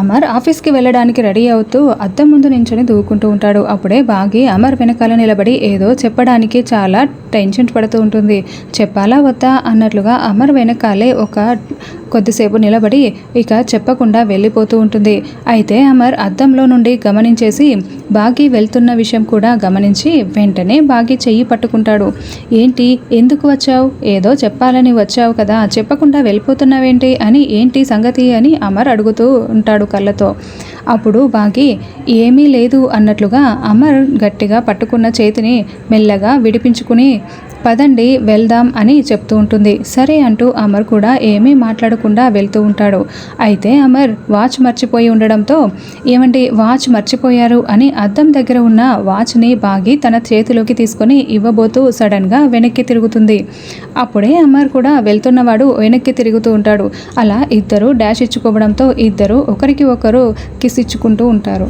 అమర్ ఆఫీస్కి వెళ్ళడానికి రెడీ అవుతూ అద్దం ముందు నించొని దూకుంటూ ఉంటాడు. అప్పుడే బాగి అమర్ వెనకాల నిలబడి ఏదో చెప్పడానికి చాలా టెన్షన్ పడుతూ ఉంటుంది. చెప్పాలా వద్దా అన్నట్లుగా అమర్ వెనకాలే ఒక కొద్దిసేపు నిలబడి ఇక చెప్పకుండా వెళ్ళిపోతూ ఉంటుంది. అయితే అమర్ అద్దంలో నుండి గమనించేసి బాగి వెళ్తున్న విషయం కూడా గమనించి వెంటనే బాగి చెయ్యి పట్టుకుంటాడు. ఏంటి? ఎందుకు వచ్చావు? ఏదో చెప్పాలని వచ్చావు కదా చెప్పకుండా వెళ్ళిపోతున్నావేంటి? అని ఏంటి సంగతి? అని అమర్ అడుగుతూ ఉంటాడు కళ్ళతో. అప్పుడు బాగి ఏమీ లేదు అన్నట్లుగా అమర్ గట్టిగా పట్టుకున్న చేతిని మెల్లగా విడిపించుకుని పదండి వెళ్దాం అని చెప్తూ ఉంటుంది. సరే అంటూ అమర్ కూడా ఏమీ మాట్లాడకుండా వెళ్తూ ఉంటాడు. అయితే అమర్ వాచ్ మర్చిపోయి ఉండడంతో ఏమండి వాచ్ మర్చిపోయారు అని అద్దం దగ్గర ఉన్న వాచ్ని బాగి తన చేతిలోకి తీసుకొని ఇవ్వబోతూ సడన్గా వెనక్కి తిరుగుతుంది. అప్పుడే అమర్ కూడా వెళ్తున్నవాడు వెనక్కి తిరుగుతూ ఉంటాడు. అలా ఇద్దరు డాష్ ఇచ్చుకోవడంతో ఇద్దరు ఒకరికి ఒకరు కిస్ ఇచ్చుకుంటూ ఉంటారు.